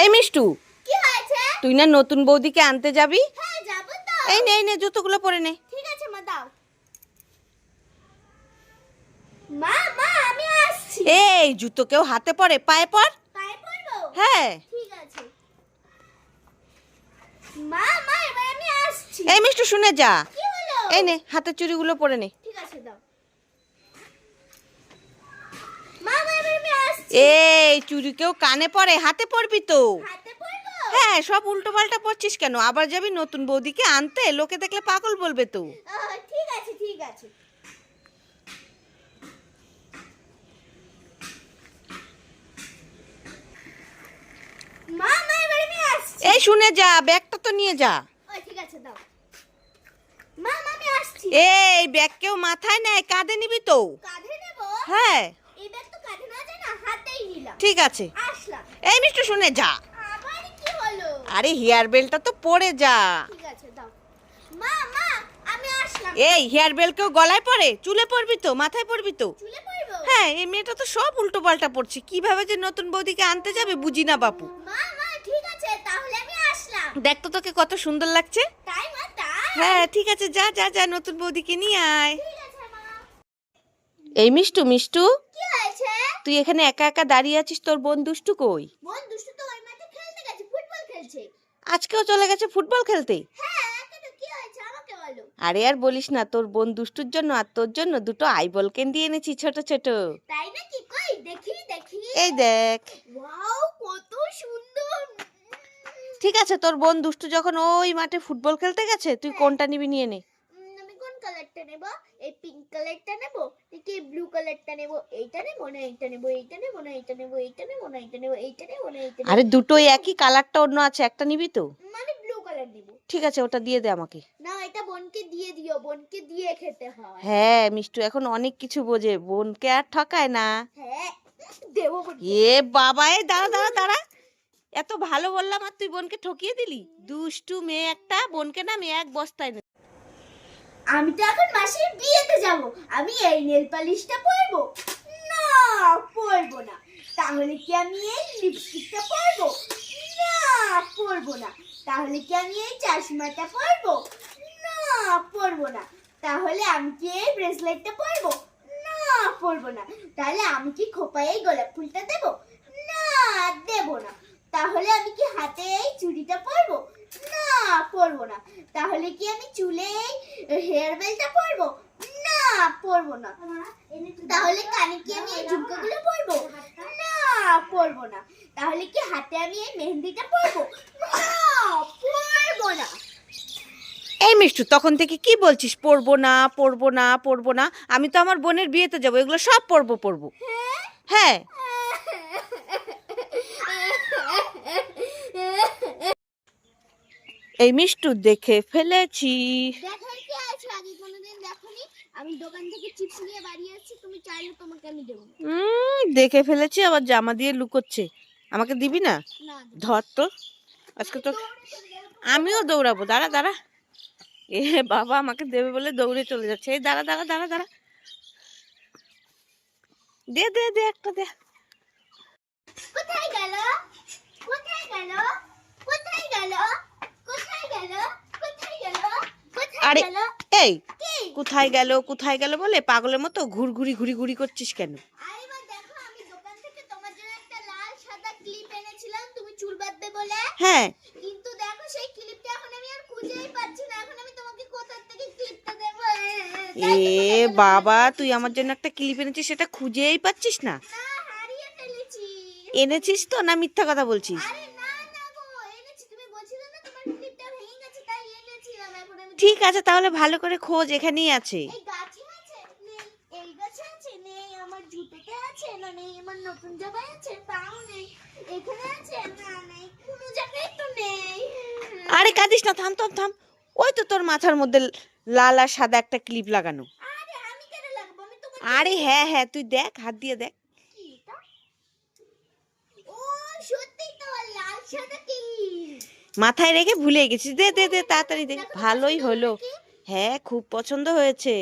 এই মিষ্টু কি হয়েছে? তুই না নতুন বৌদিকে আনতে যাবি? হ্যাঁ যাব তো। এই নে এই নে জুতোগুলো পরে নে। ঠিক আছে মা দাও। মা মা আমি আসছি। এই জুতো কেউ হাতে পরে? পায়ে পর? পায়ে পড়ব হ্যাঁ। ঠিক আছে। মা মা এবার আমি আসছি। এই মিষ্টু শুনে যা। কি হলো? এই নে হাতের চুড়িগুলো পরে নে ঠিক আছে দাও মা মা এবার আমি আসছি এই চুরি কেউ কানে পরে হাতে পরবি তো। হ্যাঁ সব উল্টো পাল্টা পড়ছিস কেন? আবার যাবি নতুন বৌদিকে আনতে? লোকে দেখলে পাগল বলবে তো। ঠিক আছে ঠিক আছে। এই শুনে যা ব্যাগটা তো নিয়ে যা। ঠিক আছে দাও। এই ব্যাগ কেউ মাথায় নেয় কাঁধে নিবি তো। হ্যাঁ এই ব্যাগ তো কাঁধে না যায় না হাতেই নিলাম ঠিক আছে। এই মিষ্টু শুনে যা। আবার কি হলো? আরে হেয়ার বেলটা তো পরে যা। ঠিক আছে দাও। মা মা আমি আসলাম। এই হেয়ার বেল কেউ গলায় পরে চুলে পরবি তো মাথায় পরবি তো। হ্যাঁ এই মেয়েটা তো সব উল্টো পাল্টা পড়ছে। কীভাবে যে নতুন বৌদিকে আনতে যাবে বুঝি না বাপু। মা মা ঠিক আছে তাহলে আমি আসলাম। দেখ তো তোকে কত সুন্দর লাগছে। তাই মা তাই। হ্যাঁ ঠিক আছে যা যা যা নতুন বৌদিকে নিয়ে আয়। ঠিক আছে মা। এই মিষ্টু মিষ্টু। তুই এখানে একা একা দাঁড়িয়ে আছিস? তোর বোন দুষ্টু কই? বোন দুষ্টু তো ওই মাঠে খেলতে গেছে ফুটবল খেলছে। আজকেও চলে গেছে ফুটবল খেলতে? হ্যাঁ আরে আর বলিস না তোর বোন দুষ্টুর জন্য আর তোর জন্য দুটো আইবল ক্যান্ডি এনেছি ছোট ছোট। তাই নাকি? কই? দেখি দেখি। এই দেখ। ওয়াও কত সুন্দর। ঠিক আছে তোর বোন দুষ্টু যখন ওই মাঠে ফুটবল খেলতে গেছে তুই কোনটা নিবি নিয়ে নে। কালারটা নেব এই পিঙ্ক কালারটা নেব নাকি এই ব্লু কালারটা নেব এইটা নেব না এইটা নেব এইটা নেব না এইটা নেব এইটা নেব না এইটা নেব এইটা নেব না এইটা নেব। আরে দুটোই একই কালারটা অন্য আছে একটা নিবি তো? আমি ব্লু কালার নিব। ঠিক আছে ওটা দিয়ে দে আমাকে। না এটা বোনকে দিয়ে দিও বোনকে দিয়ে খেতে হয়। হ্যাঁ মিষ্টু এখন অনেক কিছু বোঝে বোনকে আর ঠকায় না। হ্যাঁ দেবো এ বাবা এ দাঁড়া দাঁড়া দাঁড়া। এত ভালো বললাম আর তুই বোনকে ঠকিয়ে দিলি? দুষ্টু মেয়ে একটা বোনকে না মেয়ে এক বস্তায় আমি তো এখন মাসির বিয়েতে যাব। আমি এই নেল পালিশটা পরবো। না পরবো না। তাহলে কি আমি এই লিপস্টিকটা পরবো? না পরবো না। তাহলে কি আমি এই চশমাটা পরবো? না পরবো না। তাহলে আমি কি এই ব্রেসলেটটা পরবো? না পরবো না। তাহলে আমি কি খোপায় এই গোলাপ ফুলটা দেবো? না দেবো না। তাহলে আমি কি হাতে এই চুড়িটা পরবো? তাহলে কি আমি চুলে হেয়ার বেলটা পরবো? না পরবো না। তাহলে কানে কি আমি এই ঝুমকাগুলো পরবো? না পরবো না। তাহলে কি হাতে আমি এই মেহেন্দিটা পরবো? না পরবো না। এই মিষ্টু তখন থেকে কি বলছিস? পড়ব না পড়ব না পড়ব না। আমি তো আমার বোনের বিয়েতে যাব এগুলো সব পড়ব পড়ব হ্যাঁ এই মিষ্টু দেখে ফেলেছি দেখার কি আছে আগে কোনোদিন দেখোনি আমি দোকান থেকে চিপস নিয়ে বাড়ি আসছি তুমি চাইলে তোমাকে আমি দেবো। উম, দেখে ফেলেছি আবার জামা দিয়ে লুকোচ্ছে। আমাকে দিবি না? না ধর তো আজকে তো আমিও দৌড়াবো দাঁড়া দাঁড়া। এ বাবা আমাকে দেবে বলে দৌড়ে চলে যাচ্ছে। এই দাঁড়া দাঁড়া দাঁড়া দাঁড়া। দে দে দে একটা দে। কোথায় গেল? কোথায় গেল? কোথায় গেল কোথায় গেল কোথায় গেল কোথায় আরে এই কোথায় গেল কোথায় গেল বলে পাগলের মতো ঘুর ঘুরি ঘুরি ঘুরি করছিস কেন? হ্যাঁ। কিন্তু দেখো সেই ক্লিপটা এখন আমি আর খুঁজেই পাচ্ছি না। এখন আমি তোমাকে কোথা থেকে ক্লিপটা দেবো? এ বাবা তুই আমার জন্য একটা ক্লিপ এনেছিস সেটা খুঁজেই পাচ্ছিস না? এনেছিস তো না মিথ্যা কথা বলছিস আরে না না গো এনেছি তুমি বলছিলে না তোমার ক্লিপটা ভেঙে গেছে তাই এনেছিলাম এখন আমি ঠিক আছে তাহলে ভালো করে খোঁজ এখানেই আছে। আরে কাঁদিস না থাম থাম থাম। ওই তো তোর মাথার মধ্যে লাল আর সাদা একটা ক্লিপ লাগানো। আরে হ্যাঁ হ্যাঁ তুই দেখ হাত দিয়ে দেখ। সত্যি তো লাল সাদা কি মাথায় রেখে ভুলে গেছি দে দে দে, তাড়াতাড়ি দে। ভালোই হলো। হ্যাঁ খুব পছন্দ হয়েছে।